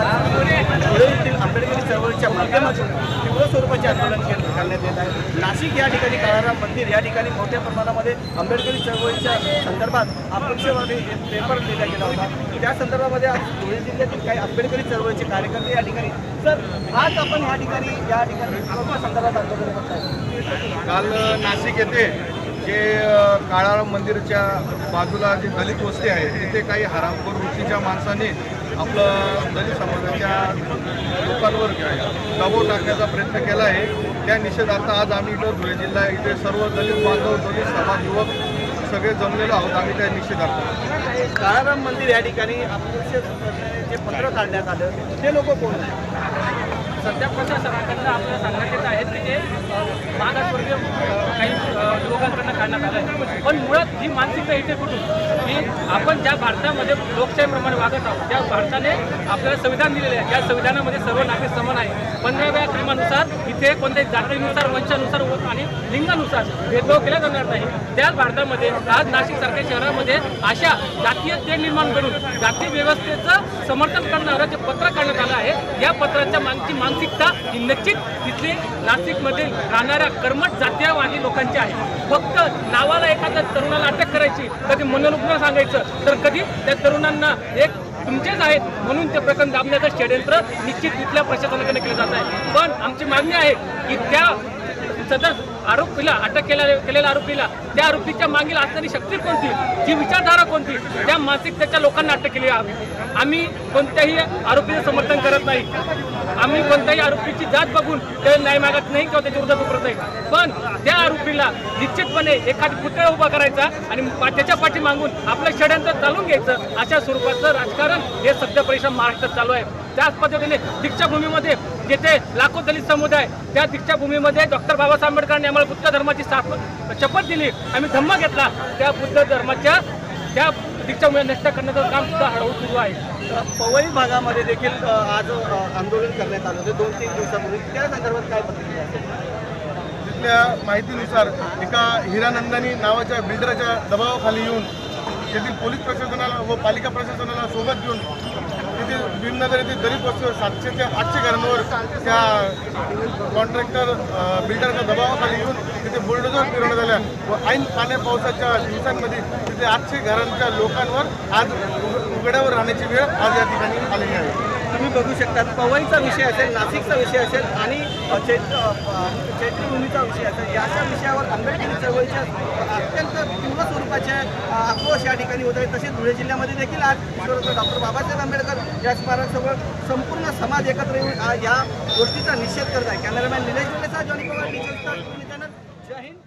आंबेडकरी चळवळीच्या माध्यमातून तीव्र स्वरूपाचे आंदोलन केलं करण्यात येत आहे. नाशिक या ठिकाणी काळाराम मंदिर या ठिकाणी मोठ्या प्रमाणामध्ये आंबेडकरी चळवळीच्या संदर्भात अपक्षवादी पेपर लिहिला गेला होता. त्या संदर्भामध्ये आज धुळे जिल्ह्यातील काही आंबेडकरी चळवळीचे कार्यकर्ते या ठिकाणी तर आज आपण या ठिकाणी या ठिकाणी संदर्भात आंदोलन करताय. काल नाशिक येथे जे अ, काळाराम मंदिरच्या बाजूला जे दलित वस्ती आहे तिथे काही हरामखोर वृत्तीच्या माणसाने आपलं दलित समाजाच्या लोकांवर दबाव टाकण्याचा प्रयत्न केला आहे. त्या निषेधार्थ आज आम्ही इथं धुळे जिल्हा इथे सर्व दलित बांधव दलित समाज युवक सगळे जमलेलो आहोत. आम्ही त्या निषेधार्थ. काळाराम मंदिर या ठिकाणी जे पत्र काढण्यात आलं ते लोक कोण आहेत? सध्या प्रशासनाकडनं आपल्याला सांगण्यात येत आहेत की ते मागासवर्गीय युवकांकडनं काढण्यात आलं आहे पण मुळात ही मानसिकता इथे कुठून? की आपण ज्या भारतामध्ये लोकशाहीप्रमाणे वागत आहोत त्या भारताने आपल्याला संविधान दिलेले आहे. या संविधानामध्ये सर्व नागरिक समान आहे पंधराव्या क्रमानुसार इथे कोणत्याही जातीनुसार वंशानुसार आणि लिंगानुसार भेदभाव केला जाणार नाही. त्याच भारतामध्ये आज नाशिकसारख्या शहरामध्ये अशा जातीय तेढ निर्माण करून जातीय व्यवस्थेचं समर्थन करणारं जे पत्र काढण्यात या पत्राच्या मागची मानसिकता ही निश्चित तिथली नाशिकमधील राहणाऱ्या कर्मठ जातीयवादी लोकांची आहे. फक्त नावाला एखाद्या तरुणाला अटक करायची कधी मनोरुग्ण सांगायचं तर कधी त्या तरुणांना एक तुमचेच आहेत म्हणून ते प्रकरण दाबण्याचं षडयंत्र निश्चित तिथल्या प्रशासनाकडे केलं जात आहे. पण आमची मागणी आहे की त्या सदर आरोपीला अटक केल्या केलेल्या आरोपीला त्या आरोपीच्या मागील असणारी शक्ती कोणती? जी विचारधारा कोणती? त्या मानसिकतेच्या लोकांना अटक केली हवी आम्ही कोणत्याही आरोपीचं समर्थन करत नाही. आम्ही कोणत्याही आरोपीची जात बघून ते न्याय मागत नाही किंवा त्याच्या विरोधात उतरत नाही. पण त्या आरोपीला निश्चितपणे एखादी पुतळा उभा करायचा आणि त्याच्या पाठी मागून आपलं षडयंत्र चालून घ्यायचं अशा स्वरूपाचं राजकारण हे सध्या परिषद महाराष्ट्रात चालू आहे. त्याच पद्धतीने दीक्षाभूमीमध्ये जेथे लाखो दलित समुदाय त्या दीक्षाभूमीमध्ये डॉक्टर बाबासाहेब आंबेडकरांनी आम्हाला बुद्ध धर्माची स्थापना शपथ दिली. आम्ही धम्म घेतला. त्या बुद्ध धर्माच्या त्या दीक्षाभूमी नष्ट करण्याचं काम सुद्धा हळूहळू सुरू आहे. पवई भागामध्ये देखील आज आंदोलन करण्यात आलं होतं. दोन तीन दिवसापूर्वी. त्या संदर्भात काय प्रतिक्रिया असेल? तिथल्या माहितीनुसार एका हिरानंदानी नावाच्या बिल्डरच्या दबावाखाली येऊन तेथील पोलीस प्रशासनाला व पालिका प्रशासनाला सोबत घेऊन इथे भीमनगर येथे दलित वस्तीवर सातशे ते आठशे घरांवर त्या कॉन्ट्रॅक्टर बिल्डरच्या दबावाखाली येऊन तिथे बुलडोजर फिरवण्यात आल्या. व ऐन पाण्या पावसाच्या दिवसांमध्ये तिथे आठशे घरांच्या लोकांवर आज उघड्यावर राहण्याची वेळ आज या ठिकाणी आलेली आहे. तुम्ही बघू शकता पवईचा विषय असेल नाशिकचा विषय असेल आणि चैत्र चैत्रभूमीचा विषय असेल याच्या विषयावर आंबेडकरी चळवळीच्या अत्यंत तीव्र स्वरूपाचे आक्रोश या ठिकाणी होत आहे. तसेच धुळे जिल्ह्यामध्ये देखील आज ईश्वरत्व डॉक्टर बाबासाहेब आंबेडकर या स्मारकासमोर संपूर्ण समाज एकत्र येऊन या गोष्टीचा निषेध करत आहे. कॅमेरामॅन निलेश डोलेचा जॉनी पवार डिजिटल जय हिंद.